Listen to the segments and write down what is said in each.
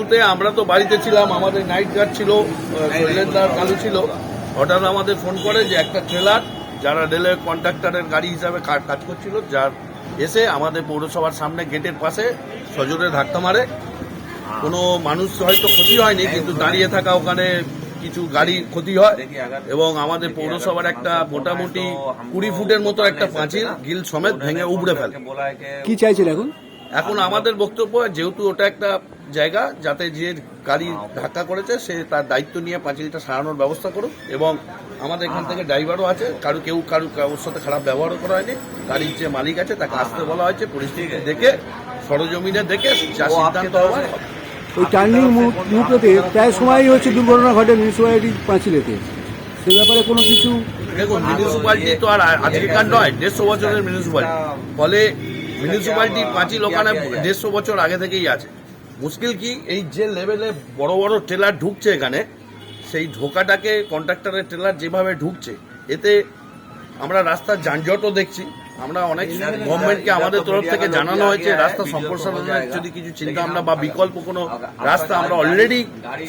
বলতে আমরা তো বাড়িতে ছিলাম আমাদের নাইট গার্ড ছিল শৈলেন্দার কালু ছিল। হঠাৎ আমাদের ফোন করে যে একটা ট্রেলার যারা রেলের কন্ট্রাক্টরের গাড়ি হিসাবে কাজ করছিল যার এসে আমাদের পৌরসভার সামনে গেটের পাশে সজোরে ধাক্কা মারে। কোনো মানুষ হয়তো ক্ষতি হয়নি কিন্তু দাঁড়িয়ে থাকা ওখানে কিছু গাড়ি ক্ষতি হয়। এবং আমাদের পৌরসভার একটা মোটামুটি কুড়ি ফুটের মতো একটা পাঁচিল গিল সমেত ভেঙে উবড়ে ফেলে। কি চাইছেন এখন? এখন আমাদের বক্তব্য যেহেতু ওটা একটা জায়গা যাতে যে গাড়ি ধাক্কা করেছে সে তার দায়িত্ব নিয়ে পাঁচিলটা সারানোর ব্যবস্থা করুক এবং আমাদের এখান থেকে ড্রাইভারও আছে। কারও কেউ কারও কারোর সাথে খারাপ ব্যবহারও করা হয়নি। গাড়ির যে মালিক আছে তাকে আসতে বলা হয়েছে পরিস্থিতি দেখে সরজমিনে দেখে যা সিদ্ধান্ত হবে। ওই টার্নিং মুহূর্ততে প্রায় সময়ই হচ্ছে দুর্ঘটনা ঘটে মিউনিসিপ্যালিটি পাঁচিলেতে। সে ব্যাপারে কোনো কিছু দেখুন মিউনিসিপালিটি তো আর আজকেকার নয় দেড়শো বছরের মিউনিসিপালিটি ফলে মিউনিসিপালিটি পাঁচিল ওখানে দেড়শো বছর আগে থেকেই আছে। মুশকিল কি এই যে লেভেলে বড় বড় ট্রেলার ঢুকছে এখানে সেই ঢোকাটাকে কন্ট্রাক্টরের ট্রেলার যেভাবে ঢুকছে এতে আমরা রাস্তার যানজটও দেখছি আমরা অনেক গভর্নমেন্টকে আমাদের তরফ থেকে জানানো হয়েছে রাস্তা সম্প্রসারণের যদি কিছু চিন্তা ভাবনা বা বিকল্প কোনো রাস্তা আমরা অলরেডি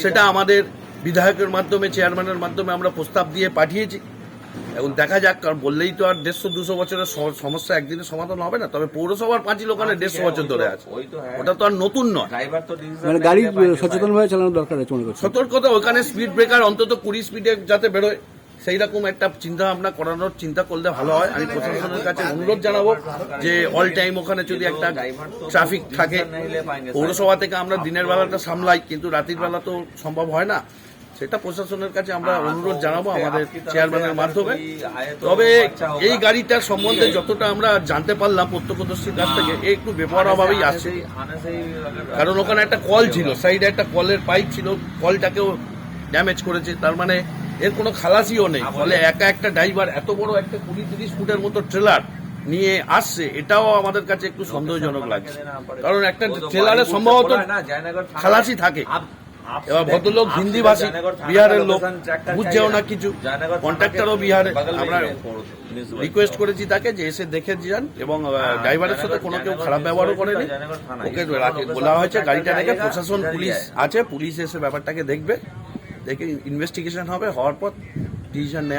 সেটা আমাদের বিধায়কের মাধ্যমে চেয়ারম্যানের মাধ্যমে আমরা প্রস্তাব দিয়ে পাঠিয়েছি। এখন দেখা যাক কারণ বললেই তো আর দেড়শো দুশো বছরের সমস্যা একদিনে সমাধান হবে না। তবে পৌরসভার পাঁচিল ওখানে দেড়শো বছর ধরে আছে। ওটা তো আর নতুন নয়। মানে গাড়ি সচেতনভাবে চালানো দরকার আছে সতর্কতা ওখানে স্পিড ব্রেকার অন্তত কুড়ি স্পিডে যাতে বেরোয়। সেই রকম একটা চিন্তা ভাবনা করানোর চিন্তা করলে ভালো হয়। আমি প্রশাসনের কাছে অনুরোধ জানাব যে অল টাইম ওখানে যদি একটা ট্রাফিক থাকে পৌরসভা থেকে আমরা দিনের বেলাটা সামলাই কিন্তু রাতের বেলা তো সম্ভব হয় না। সেটা প্রশাসনের কাছে আমরা অনুরোধ জানাব আমাদের চেয়ারম্যানের মাধ্যমে। তবে এই গাড়িটার সম্বন্ধে যতটা আমরা জানতে পারলাম প্রত্যক্ষদর্শীর কাছ থেকে একটু বেপরোয়াভাবেই আসছে কারণ ওখানে একটা কল ছিল সাইডে একটা কলের পাইপ ছিল কলটাকেও ড্যামেজ করেছে। তার মানে এর কোনো খালাসিও নেই। ফলে একা একটা ড্রাইভার এত বড় একটা কুড়ি তিরিশ ফুটের মতো ট্রেলার নিয়ে আসছে এটাও আমাদের কাছে একটু সন্দেহজনক লাগছে। কারণ একটা ট্রেলারে সম্ভবত খালাসি থাকে। এবার ভদ্রলোক হিন্দি ভাষী বিহারের লোক বুঝছেও না কিছু। কন্ট্রাক্টরও বিহারে আমরা রিকোয়েস্ট করেছি তাকে যে এসে দেখে যান এবং ড্রাইভারের সাথে কোনো কেউ খারাপ ব্যবহারও করেনি। ওকে বলা হয়েছে গাড়িটা রেখে প্রশাসন পুলিশ আছে পুলিশ এসে ব্যাপারটাকে দেখবে দেখে ইনভেস্টিগেশন হবে হওয়ার পর ডিসিশন নেওয়া